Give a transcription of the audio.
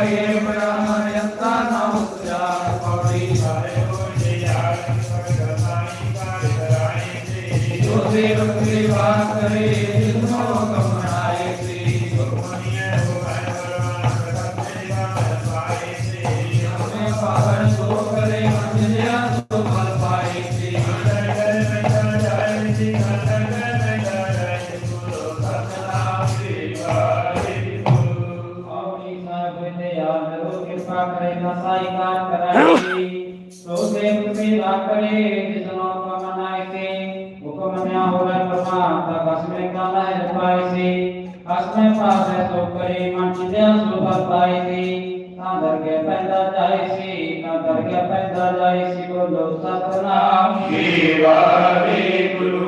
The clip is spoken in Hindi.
Amen. और ज़रूर कृपा करेगा साई कार कराएगी तो से कृपे ला करे जिसनो का मनाए से हुक्म न्या हो रहा परमा तब असमें काला है रपाए से असमें पास है तो करे मन चिदा सुभ पाए से तांदर के पैदा जाए से तांदर के पैदा जाए से बोलो सतनाम शिवाजी गुरु